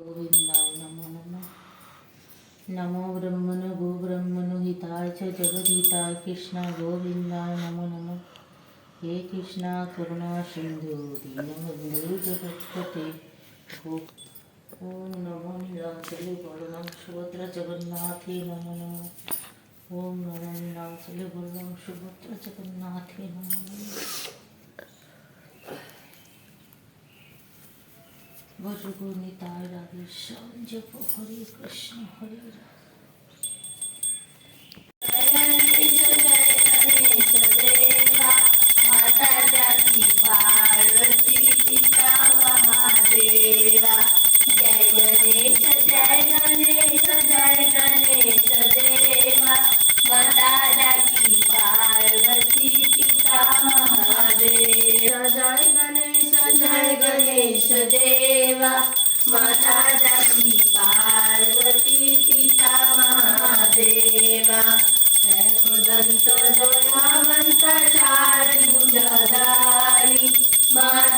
गोविन्दाय नमो नमः नमो ब्रह्मणो गोब्रह्मणो हिताय च जगद्हिताय कृष्ण गोविन्दाय नमो नमः हे कृष्णा करुणा सिन्धु दीनबन्धु जगत्पते गो ॐ नमो नीलाचले वरुणं सुभद्र जगन्नाथे नमो नमः ॐ नमो नीलाचले वरुणं सुभद्र जगन्नाथे नमो नमः বজ্রগণিতায় রাধেশ্যাম জপ হরে কৃষ্ণ হরে রাধে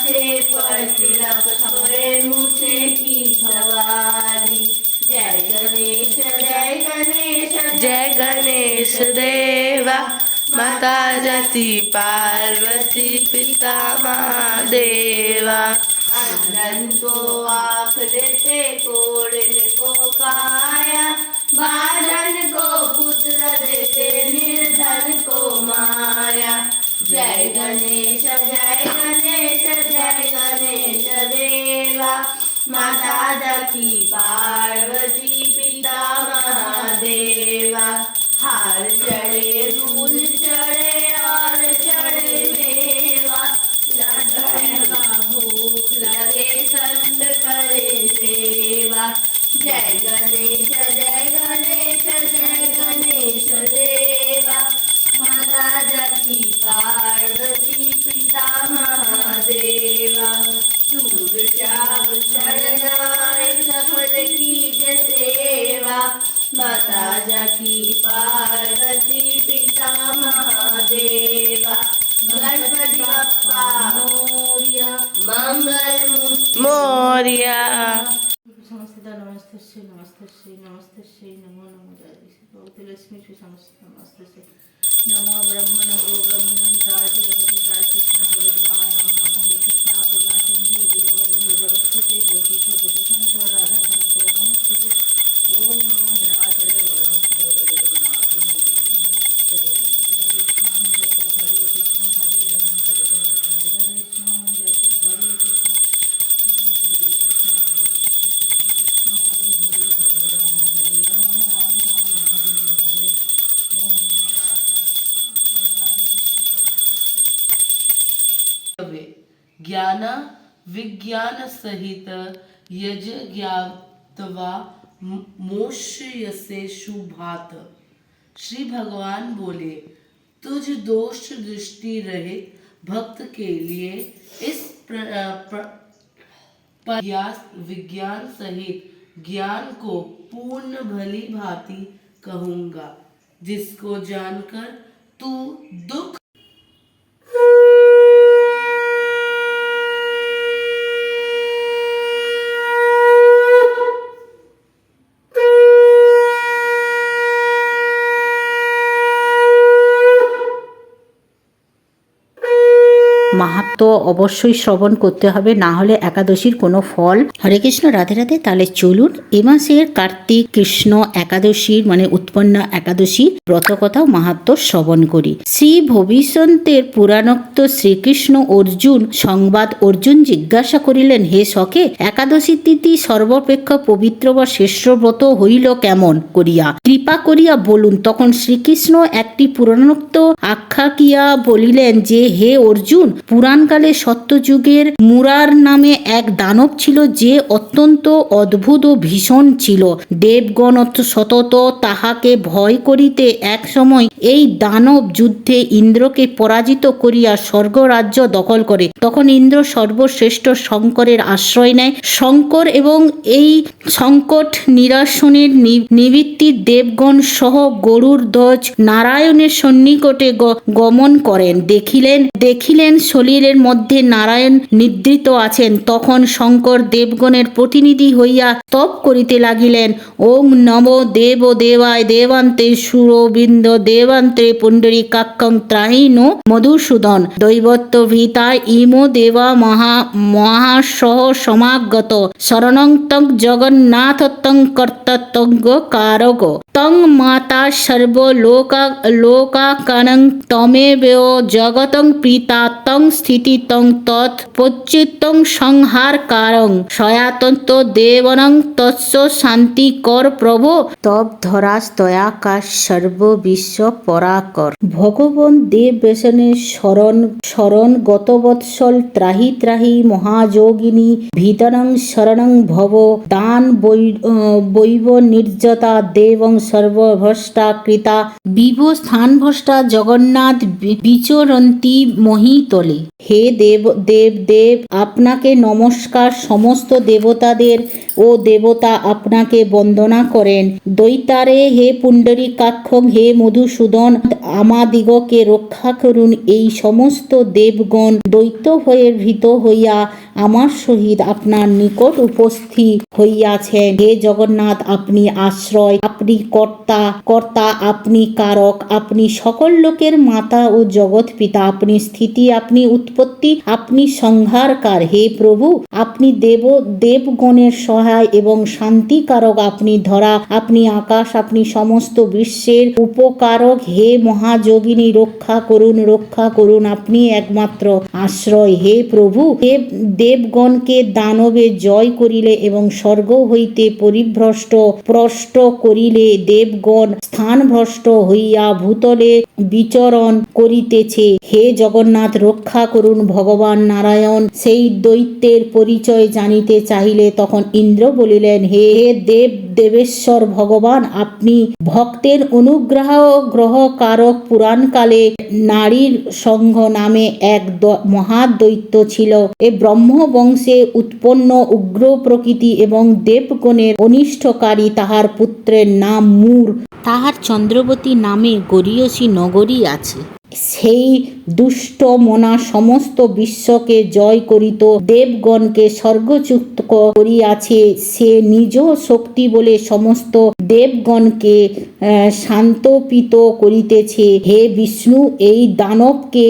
पर पड़ छोरे मुझे की सवारी जय गणेश जय गणेश जय गणेश देवा माता जती पार्वती पिता महादेवा। आनंद को आख देते कोड़न को काया बालन को पुत्र देते निर्धन को माया। जय गणेश जय माता जति पार्वती पिता महादेवा। हार चढ़े धूल चढ़े, और चढ़े मेवा। लगे भूख लगे, संत करे सेवा। जय गणेश महादेवा गणपति बप्पा मोरिया मंगल मोरिया समस्ते नमस्ते श्री नमस्ते श्री नमस्ते श्री नमो नमो जय भगवती लक्ष्मी श्री समस्त नमस्ते श्री नमो ब्रह्मण गो ब्रह्मण हिताय जगदिताय कृष्ण ज्ञान विज्ञान सहित यज ज्ञातवा मोक्षयसे शुभात। श्री भगवान बोले तुझ दोष दृष्टि रहित भक्त के लिए इस प्र, प्र, प्रयास विज्ञान सहित ज्ञान को पूर्ण भली भांति कहूँगा जिसको जानकर तू दुख মাহাত্ম অবশ্যই শ্রবণ করতে হবে, না হলে একাদশীর কোনো ফল। হরে কৃষ্ণ, রাধে রাধে। তাহলে চলুন এ মাসের কার্তিক কৃষ্ণ একাদশীর মানে উৎপন্ন একাদশী ব্রতকথা মাহাত্ম শ্রবণ করি। শ্রী ভবিষ্যন্তের পুরাণোক্ত শ্রীকৃষ্ণ অর্জুন সংবাদ অর্জুন জিজ্ঞাসা করিলেন, হে সখে, একাদশী তিথি সর্বাপেক্ষা পবিত্র বা শ্রেষ্ঠ ব্রত হইল কেমন করিয়া? কৃপা করিয়া বলুন। তখন শ্রীকৃষ্ণ একটি পুরাণোক্ত আখ্যা কিয়া বলিলেন যে, হে অর্জুন পুরাণকালে সত্যযুগের মুরার নামে এক দানব ছিল যে অত্যন্ত অদ্ভুত ও ভীষণ ছিল। দেবগণ সতত তাহাকে ভয় করিতে এক সময় এই দানব যুদ্ধে ইন্দ্রকে পরাজিত করিয়া স্বর্গরাজ্য দখল করে। তখন ইন্দ্র সর্বশ্রেষ্ঠ শঙ্করের আশ্রয় নেয়। শঙ্কর এবং এই সংকট নিরসনের নিবৃত্তি দেবগণ সহ গরুর ধ্বজ নারায়ণের সন্নিকটে গমন করেন। দেখিলেন দেখিলেন শরীরের মধ্যে নারায়ণ নিদ্রিত আছেন। তখন শঙ্কর দেবগণের প্রতিনিধি হইয়া তপ করিতে লাগিলেন। ওং নম দেব দেবায় দেবান্তে সুরবিন্দ, দেবান্তে পুণ্ডরী কাক্ষং ত্রাহিনো মধুসূদন। দৈবত্য ভীতায় ইমো দেবা মহা, মহাসহ সমাগত। শরণং তং জগন্নাথ তং কর্ততঙ্গ কারগ। তং মাতা সর্বলোকা, লোকাকানং তমেব জগতং পিতা তং স্থিতি তং তৎ পচ্যুতং সংহার কারং সয়াতন্ত দেবনং তৎস শান্তি কর প্রভু তব ধরাস দয়াকাশ সর্ব পরাকর। ভগবান দেব বেসনের শরণ শরণ গত বৎসল ত্রাহি ত্রাহি মহাযোগিনী ভীতরং শরণং ভব দান বৈব নির্যতা দেবং সর্বভ্রষ্টা কৃতা বিভ স্থানভ্রষ্টা জগন্নাথ বিচরন্তি মহিতলে। হে দেব দেব দেব আপনাকে নমস্কার সমস্ত দেবতাদের ও দেবতা আপনাকে বন্দনা করেন। দৈতারে হে পুণ্ডরী কাক্ষং হে মধুসূদন, আমাদিগকে রক্ষা করুন এই সমস্ত দেবগণ। দৈত্য হয়ে ভীত হইয়া আমার সহিত আপনার নিকট উপস্থিত হইয়াছেন। হে জগন্নাথ, আপনি আশ্রয়, আপনি কর্তা কর্তা, আপনি কারক, আপনি সকল লোকের মাতা ও জগৎ পিতা, আপনি স্থিতি, আপনি উৎপত্তি, আপনি সংহারকার। হে প্রভু, আপনি দেব, দেবগণের সহায় এবং শান্তিকারক আপনি ধরা, আপনি আকাশ, আপনি সমস্ত বিশ্বের উপকারক। হে মহাযোগিনী, রক্ষা করুন রক্ষা করুন আপনি একমাত্র আশ্রয়। হে প্রভু, হে দেবগণকে দানবে জয় করিলে এবং স্বর্গ হইতে পরিভ্রষ্ট, প্রষ্ট করিলে দেবগণ স্থানভ্রষ্ট হইয়া ভূতলে বিচরণ করিতেছে। হে জগন্নাথ, রক্ষা করুন ভগবান নারায়ণ। সেই দৈত্যের পরিচয় জানিতে চাহিলে তখন ইন্দ্র বলিলেন, হে হে দেব দেবেশ্বর ভগবান, আপনি ভক্তের অনুগ্রহ গ্রহ কারক পুরাণকালে নারীর সংঘ নামে এক দ- মহাদৈত্য ছিল। এ ব্রহ্ম বংশে উৎপন্ন উগ্র প্রকৃতি এবং দেবগণের অনিষ্টকারী তাহার পুত্রের নাম মূর। তাহার চন্দ্রবতী নামে গরীয়সী নগরী আছে। সেই দুষ্ট মনা সমস্ত বিশ্বকে জয় করিত, দেবগণকে স্বর্গচ্যুত করিয়াছে। সে নিজ শক্তি বলে সমস্ত দেবগণকে শান্তপিত করিতেছে। হে বিষ্ণু, এই দানবকে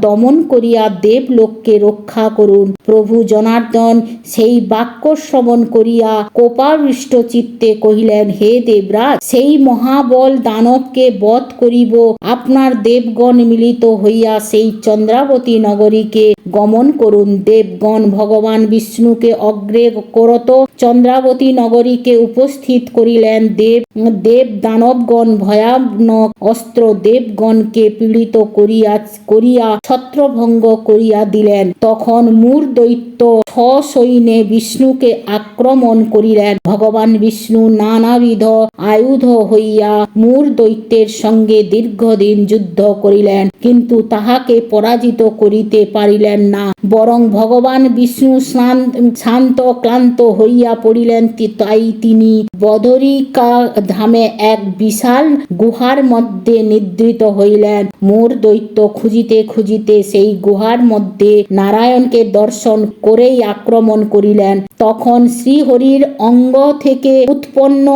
দমন করিয়া দেবলোককে রক্ষা করুন। প্রভু জনার্দন সেই বাক্য শ্রবণ করিয়া কোপাবৃষ্ট চিত্তে কহিলেন, হে দেবরাজ, সেই মহাবল দানবকে বধ করিব। আপনার দেবগণ মিলিত হইয়া সেই চন্দ্রাবতী নগরীকে গমন করুন। দেবগণ ভগবান বিষ্ণুকে অগ্রে করত। চন্দ্রাবতী নগরীকে উপস্থিত করিলেন দেব দেব দানবগণ ভয়ানক অস্ত্র দেবগণকে পীড়িত করিয়া করিয়া ছত্রভঙ্গ করিয়া দিলেন। তখন মূর দৈত্য সসৈন্যে বিষ্ণুকে আক্রমণ করিলেন। ভগবান বিষ্ণু নানাবিধ আয়ুধ হইয়া মূর দৈত্যের সঙ্গে দীর্ঘদিন যুদ্ধ করিলেন, কিন্তু তাহাকে পরাজিত করিতে পারিলেন না। বরং ভগবান বিষ্ণু শান্ত ক্লান্ত হইয়া পড়িলেন তাই তিনি বদরিকা ধামে এক বিশাল গুহার মধ্যে নিদ্রিত হইলেন। মোর দৈত্য খুঁজিতে খুঁজিতে সেই গুহার মধ্যে নারায়ণকে দর্শন করেই আক্রমণ করিলেন। তখন শ্রীহরির অঙ্গ থেকে উৎপন্ন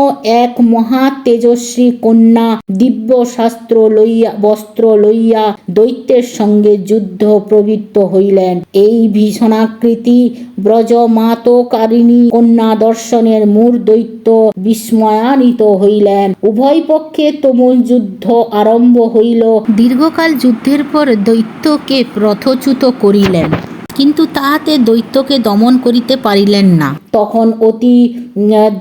এক মহা তেজস্বী কন্যা দিব্য শাস্ত্র লইয়া, বস্ত্র লইয়া দৈত্যের সঙ্গে যুদ্ধ প্রবৃত্ত হইলেন। এই ভীষণাকৃতি ব্রজমাতকারিণী কন্যা দর্শনের মূর দৈত্য বিস্ময়ান্বিত হইলেন। উভয় পক্ষে তুমুল যুদ্ধ আরম্ভ হইল। দীর্ঘকাল যুদ্ধের পর দৈত্যকে রথচ্যুত করিলেন। কিন্তু তাহাতে দৈত্যকে দমন করিতে পারিলেন না। তখন অতি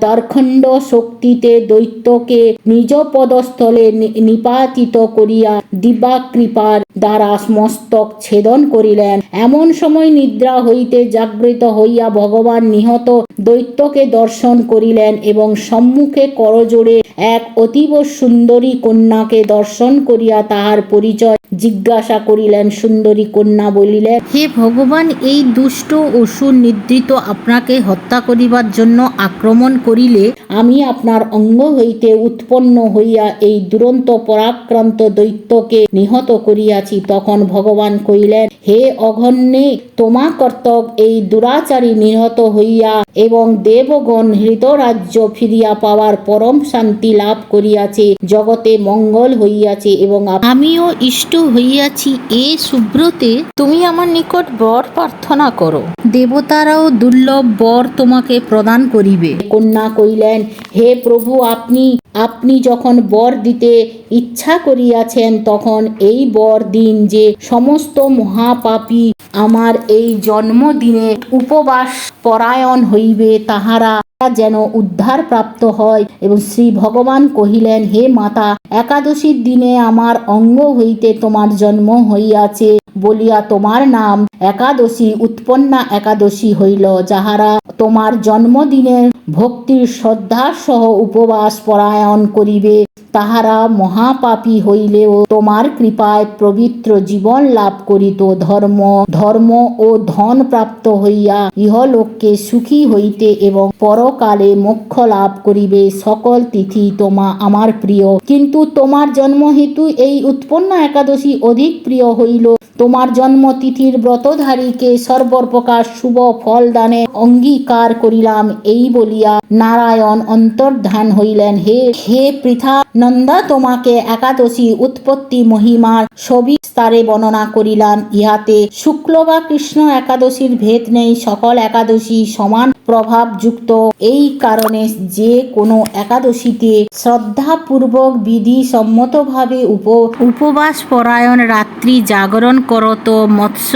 দর্খণ্ড শক্তিতে দৈত্যকে নিজ পদস্থলে নিপাতিত করিয়া দিবা কৃপার দ্বারা মস্তক ছেদন করিলেন। এমন সময় নিদ্রা হইতে জাগৃত হইয়া ভগবান নিহত দৈত্যকে দর্শন করিলেন এবং সম্মুখে করজোড়ে এক অতীব সুন্দরী কন্যাকে দর্শন করিয়া তাহার পরিচয় জিজ্ঞাসা করিলেন। সুন্দরী কন্যা বলিলেন, হে ভগবান, এই দুষ্ট অসুর নিদ্রিত আপনাকে হত্যা করিবার জন্য আক্রমণ করিলে আমি আপনার অঙ্গ হইতে উৎপন্ন হইয়া এই দুরন্ত পরাক্রান্ত দৈত্যকে নিহত করিয়াছি। তখন ভগবান কহিলেন হে অঘন্যে তোমা কর্তক এই দুরাচারী নিহত হইয়া এবং দেবগণ হৃদরাজ্য ফিরিয়া পাওয়ার পরম শান্তি লাভ করিয়াছে জগতে মঙ্গল হইয়াছে এবং আমিও ইষ্ট হইয়াছি এ সুব্রতে। তুমি আমার নিকট বর প্রার্থনা করো। দেবতারাও দুর্লভ বর তোমাকে প্রদান করিবে। কন্যা কইলেন হে প্রভু, আপনি আপনি যখন বর দিতে ইচ্ছা করিয়াছেন, তখন এই বর দিন যে সমস্ত মহাপাপী আমার এই জন্মদিনে উপবাস পরায়ণ হইবে, তাহারা যেন উদ্ধার প্রাপ্ত হয়। এবং শ্রী ভগবান কহিলেন, হে মাতা, একাদশীর দিনে আমার অঙ্গ হইতে তোমার জন্ম হইয়াছে বলিয়া তোমার নাম একাদশী, উৎপন্না একাদশী হইল, যাহারা তোমার জন্মদিনের ভক্তির শ্রদ্ধার সহ উপবাস পরায়ণ করিবে। তাহারা মহাপাপী হইলেও তোমার কৃপায় পবিত্র জীবন লাভ করিত ধর্ম ধর্ম ও ধন প্রাপ্ত হইয়া ইহলোককে সুখী হইতে এবং পরকালে মোক্ষ লাভ করিবে। সকল তিথি তোমা আমার প্রিয়। কিন্তু তোমার জন্ম হেতু এই উৎপন্ন একাদশী অধিক প্রিয় হইল। তোমার জন্মতিথির ব্রতধারীকে সর্বপ্রকার শুভ ফল দানে অঙ্গীকার করিলাম। এই বলিয়া নারায়ণ অন্তর্ধান হইলেন। হে হে পৃথা নন্দা, তোমাকে একাদশী উৎপত্তি মহিমার সবিস্তারে বর্ণনা করিলাম। ইহাতে শুক্ল বা কৃষ্ণ একাদশীর ভেদ নেই, সকল একাদশী সমান প্রভাবযুক্ত। এই কারণে যে কোনো একাদশীতে শ্রদ্ধাপূর্বক বিধি সম্মতভাবে উপ উপবাস, পরায়ণ, রাত্রি জাগরণ করত। মৎস্য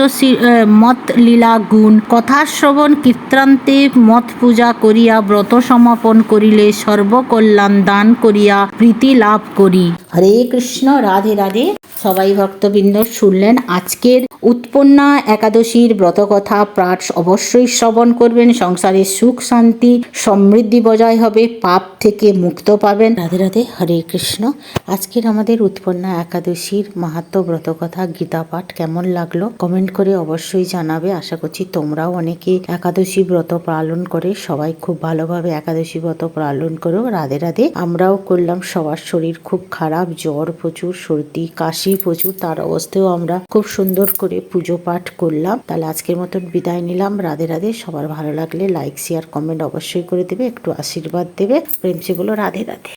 মত লীলা গুণ কথা শ্রবণ কীর্তান্তে মত পূজা করিয়া ব্রত সমাপন করিলে সর্বকল্যাণ দান করিয়া প্রীতি লাভ করি। হরে কৃষ্ণ, রাধে রাধে। সবাই ভক্তবৃন্দ শুনলেন আজকের উৎপন্না একাদশীর ব্রতকথা পাঠ অবশ্যই শ্রবণ করবেন, সংসারে সুখ, শান্তি, সমৃদ্ধি বজায় হবে, পাপ থেকে মুক্ত পাবেন। রাধে রাধে, হরে কৃষ্ণ। আজকের আমাদের উৎপন্না একাদশীর মাহাত্ম ব্রতকথা গীতা পাঠ কেমন লাগল? কমেন্ট করে অবশ্যই জানাবে। আশা করছি তোমরাও অনেকে একাদশী ব্রত পালন করে, সবাই খুব ভালোভাবে একাদশী ব্রত পালন করো রাধে রাধে। আমরাও করলাম, সবার শরীর খুব খারাপ, জ্বর প্রচুর, সর্দি, কাশি প্রচুর, তার অবস্থায়ও আমরা খুব সুন্দর করে পুজো পাঠ করলাম। তাহলে আজকের মতন বিদায় নিলাম। রাধে রাধে। সবার ভালো লাগলে লাইক শেয়ার কমেন্ট অবশ্যই করে দেবে। একটু আশীর্বাদ দেবে। প্রেম সে বলো রাধে রাধে।